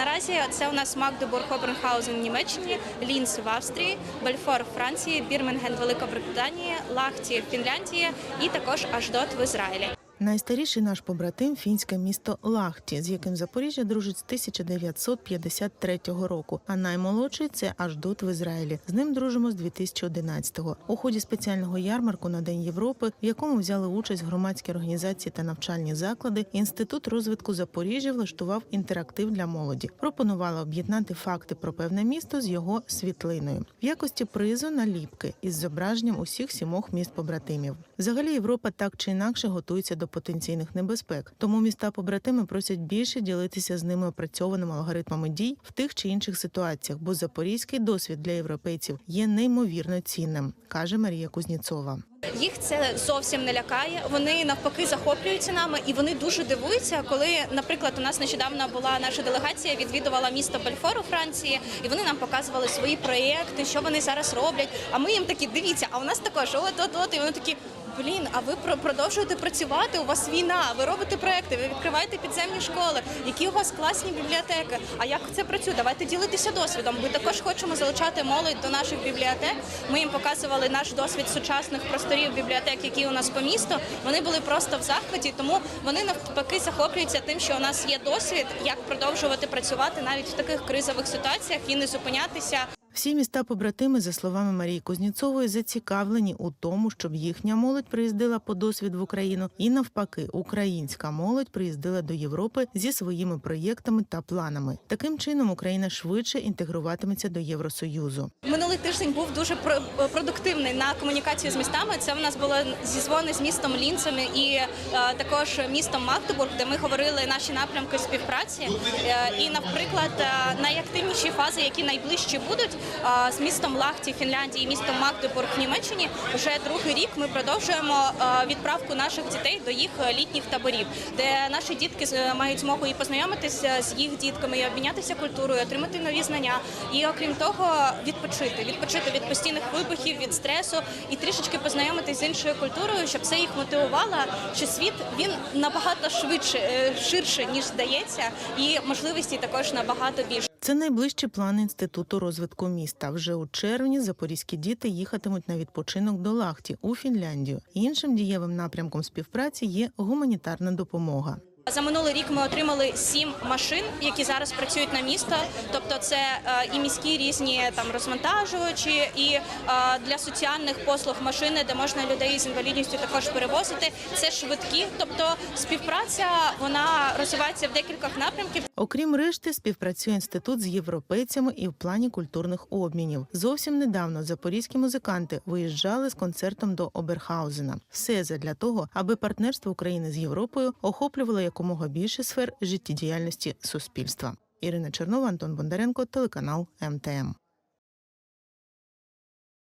Наразі це у нас Магдебург, Обернхаузен в Німеччині, Лінс в Австрії, Бельфор в Франції, Бірменген Великобританії, Лахті в Фінляндії і також Аждот в Ізраїлі. Найстаріший наш побратим фінське місто Лахті, з яким Запоріжжя дружить з 1953 року. А наймолодший це Аждот в Ізраїлі. З ним дружимо з 2011-го. У ході спеціального ярмарку на День Європи, в якому взяли участь громадські організації та навчальні заклади, інститут розвитку Запоріжжя влаштував інтерактив для молоді. Пропонували об'єднати факти про певне місто з його світлиною в якості призу наліпки із зображенням усіх сімох міст побратимів. Взагалі Європа так чи інакше готується до потенційних небезпек. Тому міста побратими просять більше ділитися з ними опрацьованими алгоритмами дій в тих чи інших ситуаціях, бо запорізький досвід для європейців є неймовірно цінним, каже Марія Кузніцова. Їх це зовсім не лякає. Вони навпаки захоплюються нами, і вони дуже дивуються, коли, наприклад, у нас нещодавно була наша делегація, відвідувала місто Бельфор у Франції, і вони нам показували свої проєкти, що вони зараз роблять. А ми їм такі дивіться, а у нас також от от от і вони такі. Блін, а ви про- продовжуєте працювати? У вас війна, ви робите проекти, ви відкриваєте підземні школи. Які у вас класні бібліотеки? А як це працює? Давайте ділитися досвідом. Ми також хочемо залучати молодь до наших бібліотек. Ми їм показували наш досвід сучасних просторів бібліотек, які у нас по місту. Вони були просто в захваті, тому вони навпаки захоплюються тим, що у нас є досвід, як продовжувати працювати навіть в таких кризових ситуаціях і не зупинятися. Всі міста побратими, за словами Марії Кузніцової, зацікавлені у тому, щоб їхня молодь приїздила по досвід в Україну, і навпаки, українська молодь приїздила до Європи зі своїми проєктами та планами. Таким чином Україна швидше інтегруватиметься до Євросоюзу. Минулий тиждень був дуже про- продуктивний на комунікацію з містами. Це в нас було зізвони з містом Лінцем і е, також містом Магдебург, де ми говорили наші напрямки співпраці. Е, і, наприклад, е, найактивніші фази, які найближчі будуть з містом Лахті Фінляндії містом Магдебург Німеччині. Вже другий рік ми продовжуємо е, відправку наших дітей до їх е, літніх таборів, де наші дітки з- мають змогу і познайомитися з їх дітками, і обмінятися культурою, отримати нові знання. І окрім того, відпочити, відпочити від постійних вибухів, від стресу і трішечки познайомитись з іншою культурою, щоб це їх мотивувало, що світ він набагато швидше, е, ширше ніж здається, і можливості також набагато більше. Це найближчі плани інституту розвитку міста. Вже у червні запорізькі діти їхатимуть на відпочинок до Лахті у Фінляндію. Іншим дієвим напрямком співпраці є гуманітарна допомога. За минулий рік ми отримали сім машин, які зараз працюють на місто. Тобто, це е, і міські різні там розвантажувачі, і е, для соціальних послуг машини, де можна людей з інвалідністю також перевозити. Це швидкі. Тобто, співпраця вона розвивається в декількох напрямків. Окрім решти, співпрацює інститут з європейцями і в плані культурних обмінів. Зовсім недавно запорізькі музиканти виїжджали з концертом до Оберхаузена. Все задля того, аби партнерство України з Європою охоплювало якомога більше сфер життєдіяльності суспільства. Ірина Чернова, Антон Бондаренко, телеканал МТМ.